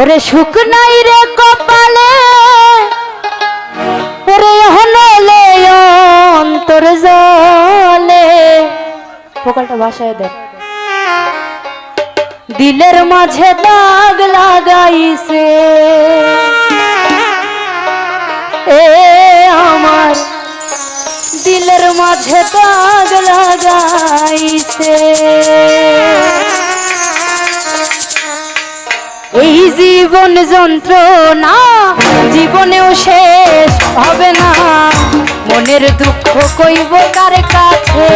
ওরে সুখ নাই রে কপালে, ওরে হনলে অন্তর জলে। পোকালটা বাসায় দেয় দিলের মাঝে দাগ লাগাইছে। এ আমার দিলের মাঝে দাগ লাগাইছে। এই জীবন যন্ত্রণা জীবনেও শেষ হবে না। মনের দুঃখ কইব কার কাছে?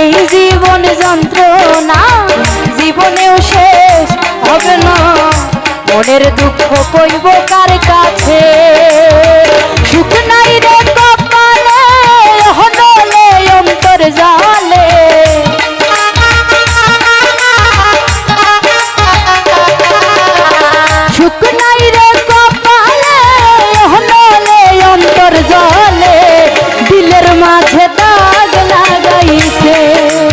এই জীবন যন্ত্রণা জীবনেও শেষ হবে না। মনের দুঃখ কইব মাঝে দাগ লাগাইছে।